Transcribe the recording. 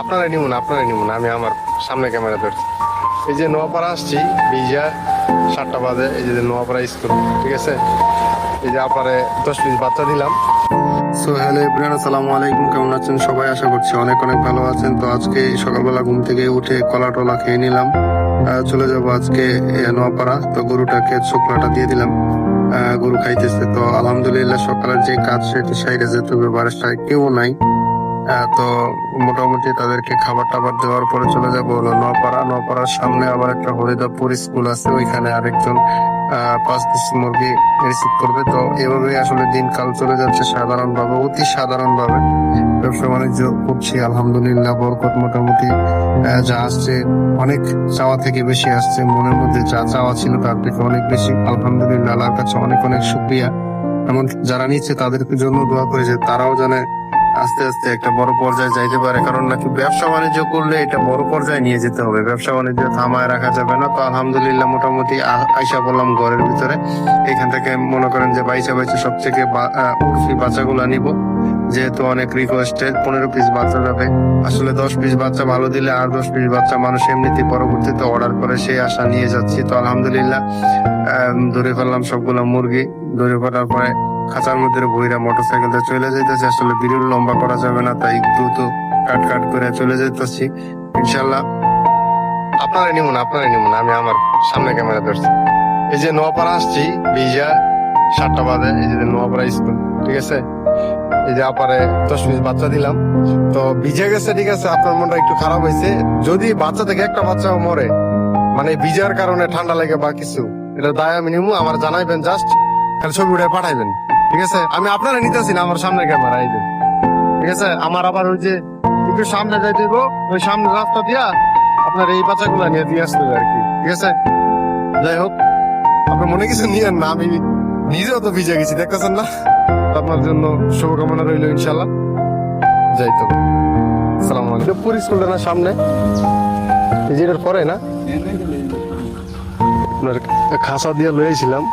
আপনারা নিমুন আপনারা নিমুন, আমি আমার সামনে ক্যামেরা ধরছি। এই যে নোয়াপাড়া আসছি বিজা সাতটা বাজে, এই যে নোয়াপাড়া স্কুল, ঠিক আছে? এই যে আপারে দশ পিস বাচ্চা দিলাম। সো হ্যালো এভরিওয়ান আসসালামু আলাইকুম, কেমন আছেন সবাই? আশা করছি অনেক অনেক ভালো আছেন। তো আজকে সকালবেলা ঘুম থেকে উঠে কলা টলা খেয়ে নিলাম। চলে যাব আজকে নোয়াপাড়া। তো গরুটাকে শুকনাটা দিয়ে দিলাম। গরু খাইতেছে। তো আলহামদুলিল্লাহ সকালের যে কাজ সেটি সাইডে যেতে হবে বারাসায় কেউ নাই। তো মোটামুটি তাদেরকে খাবার টাবার দেওয়ার পরে চলে যাব হলো নোয়াপাড়া নোয়াপাড়ার সামনে আবার একটা হরিদাপুর স্কুল আছে, ওইখানে আরেকজন পাঁচ পিস মুরগি রিসিভ করবে। তো এভাবে আসলে দিনকাল চলে যাচ্ছে সাধারণ ভাবে অতি সাধারণ ভাবে ব্যবসা বাণিজ্য করছি, আলহামদুলিল্লাহ, বরকত মোটামুটি যা আসছে, অনেক চাওয়া থেকে বেশি আসছে, মনের মধ্যে যা চাওয়া ছিল তার থেকে অনেক বেশি। আলহামদুলিল্লাহ, আল্লাহর কাছে অনেক অনেক শুক্রিয়া। এমন যারা নিচ্ছে তাদের জন্য দোয়া করেছে তারাও জানে আস্তে আস্তে একটা বড় পর্যায়ে যাইতে পারে। কারণ নাকি ব্যবসা বাণিজ্য করলে এটা বড় পর্যায়ে নিয়ে যেতে হবে। ব্যবসা বাণিজ্য থামায় রাখা যাবে না। তো আলহামদুলিল্লাহ মোটামুটি আইসা বললাম ঘরের ভিতরে। এখান থেকে মনে করেন যে বাইশে বাইশে সব থেকে বাচ্চাগুলা নিব। যেহেতু অনেক রিকোয়েস্টেড পনেরো পিস বাচ্চা যাবে। আসলে দশ পিস বাচ্চা ভালো দিলে আর দশ পিস বাচ্চা মানুষ এমনিতে পরবর্তীতে অর্ডার করে সেই আশা নিয়ে যাচ্ছি। তো আলহামদুলিল্লাহ ধরে ফেললাম সবগুলা মুরগি। ধরে ফেলার পরে খাঁচার মধ্যে বইরা মোটরসাইকেলটা চলে যাইতেছে। আসলে ভিডিও লম্বা করা যাবে না, তাই দ্রুত কাট কাট করে চলে যেতেছি ইনশাল্লাহ আপনারা নিমুন আপনারা নিমুন, আমি আমার সামনে ক্যামেরা ধরছি। এই যে নোয়াপাড়া আসছি, বিজা, সাতটা বাজে, এই যে নোয়াপাড়া স্কুল, ঠিক আছে? এই যে আপারে দশ পিস বাচ্চা দিলাম। তো ভিজে গেছে, ঠিক আছে? আপনার মনটা একটু খারাপ হয়েছে। যদি বাচ্চা থেকে একটা বাচ্চা মরে মানে ভিজার কারণে ঠান্ডা লাগে বা কিছু এটা দায় আমি নিমু, আমার জানাইবেন জাস্ট খালি ছবি উঠে পাঠাইবেন। ঠিক আছে? আমি আপনারা নিতেছি না, আমার সামনে ক্যামেরা, এই ঠিক আছে? আমার আবার ওই যে একটু সামনে যাই দিব, ওই সামনে রাস্তা দিয়া আপনার এই বাচ্চাগুলো নিয়ে দিয়ে আসতে আর কি। ঠিক আছে? যাই হোক আপনার মনে কিছু নিয়েন না, আমি নিজেও তো ভিজে গেছি, দেখতেছেন না? আপনার জন্য শুভকামনা রইল ইনশাল্লাহ যাই তো। সালাম আলাইকুম। পুরী স্কুলটা না সামনে? এই যে এটার পরে না? খাসা দিয়ে লয়েছিলাম